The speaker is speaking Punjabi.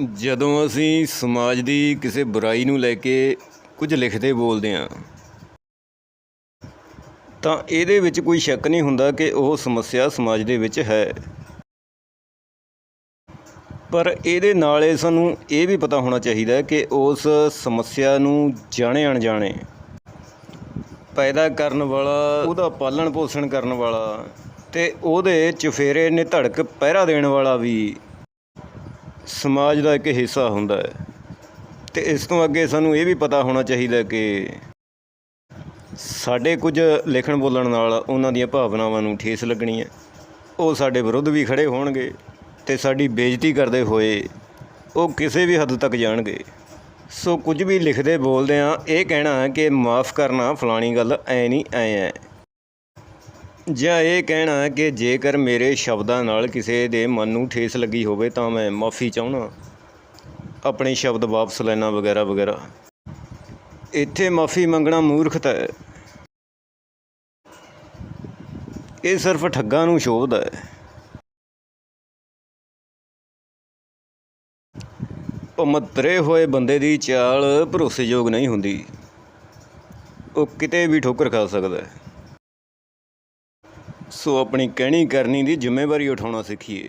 ਜਦੋਂ ਅਸੀਂ ਸਮਾਜ ਦੀ ਕਿਸੇ ਬੁਰਾਈ ਨੂੰ ਲੈ ਕੇ ਕੁਝ ਲਿਖਦੇ ਬੋਲਦੇ ਹਾਂ, ਤਾਂ ਇਹਦੇ ਵਿੱਚ ਕੋਈ ਸ਼ੱਕ ਨਹੀਂ ਹੁੰਦਾ ਕਿ ਉਹ ਸਮੱਸਿਆ ਸਮਾਜ ਦੇ ਵਿੱਚ ਹੈ। ਪਰ ਇਹਦੇ ਨਾਲ ਇਹ ਸਾਨੂੰ ਇਹ ਵੀ ਪਤਾ ਹੋਣਾ ਚਾਹੀਦਾ ਹੈ ਕਿ ਉਸ ਸਮੱਸਿਆ ਨੂੰ ਜਾਣੇ ਅਣਜਾਣੇ, ਪੈਦਾ ਕਰਨ ਵਾਲਾ, ਉਹਦਾ ਪਾਲਣ ਪੋਸ਼ਣ ਕਰਨ ਵਾਲਾ ਤੇ ਉਹਦੇ ਚੁਫੇਰੇ ਨੇ ਧੜਕ ਪਹਿਰਾ ਦੇਣ ਵਾਲਾ ਵੀ ਸਮਾਜ ਦਾ ਇੱਕ ਹਿੱਸਾ ਹੁੰਦਾ ਹੈ। ਤੇ ਇਸ ਤੋਂ ਅੱਗੇ ਸਾਨੂੰ ਇਹ ਵੀ ਪਤਾ ਹੋਣਾ ਚਾਹੀਦਾ ਕਿ ਸਾਡੇ ਕੁਝ ਲਿਖਣ ਬੋਲਣ ਨਾਲ ਉਹਨਾਂ ਦੀਆਂ ਭਾਵਨਾਵਾਂ ਨੂੰ ਠੇਸ ਲੱਗਣੀ ਹੈ। ਉਹ ਸਾਡੇ ਵਿਰੁੱਧ ਵੀ ਖੜੇ ਹੋਣਗੇ ਤੇ ਸਾਡੀ ਬੇਇੱਜ਼ਤੀ ਕਰਦੇ ਹੋਏ ਉਹ ਕਿਸੇ ਵੀ ਹੱਦ ਤੱਕ ਜਾਣਗੇ। ਸੋ ਕੁਝ ਵੀ ਲਿਖਦੇ ਬੋਲਦੇ ਆ ਇਹ ਕਹਿਣਾ ਕਿ ਮਾਫ ਕਰਨਾ ਫਲਾਣੀ ਗੱਲ ਐ ਨਹੀਂ ਐ ਐ ਜਾਂ ਇਹ ਕਹਿਣਾ ਕਿ ਜੇਕਰ ਮੇਰੇ ਸ਼ਬਦਾਂ ਨਾਲ ਕਿਸੇ ਦੇ ਮਨ ਨੂੰ ਠੇਸ ਲੱਗੀ ਹੋਵੇ ਤਾਂ ਮੈਂ ਮਾਫੀ ਚਾਹਣਾ ਆਪਣੇ ਸ਼ਬਦ ਵਾਪਸ ਲੈਣਾ ਵਗੈਰਾ ਵਗੈਰਾ। ਇੱਥੇ ਮਾਫੀ ਮੰਗਣਾ ਮੂਰਖਤਾ ਹੈ। ਇਹ ਸਿਰਫ ਠੱਗਾਂ ਨੂੰ ਸ਼ੋਭਦਾ ਹੈ। ਭਮਤਰੇ ਹੋਏ ਬੰਦੇ ਦੀ ਚਾਲ ਭਰੋਸੇਯੋਗ ਨਹੀਂ ਹੁੰਦੀ। ਉਹ ਕਿਤੇ ਵੀ ਠੋਕਰ ਖਾ ਸਕਦਾ ਹੈ। ਸੋ ਆਪਣੀ ਕਹਿਣੀ ਕਰਨੀ ਦੀ ਜ਼ਿੰਮੇਵਾਰੀ ਉਠਾਉਣਾ ਸਿੱਖੀਏ।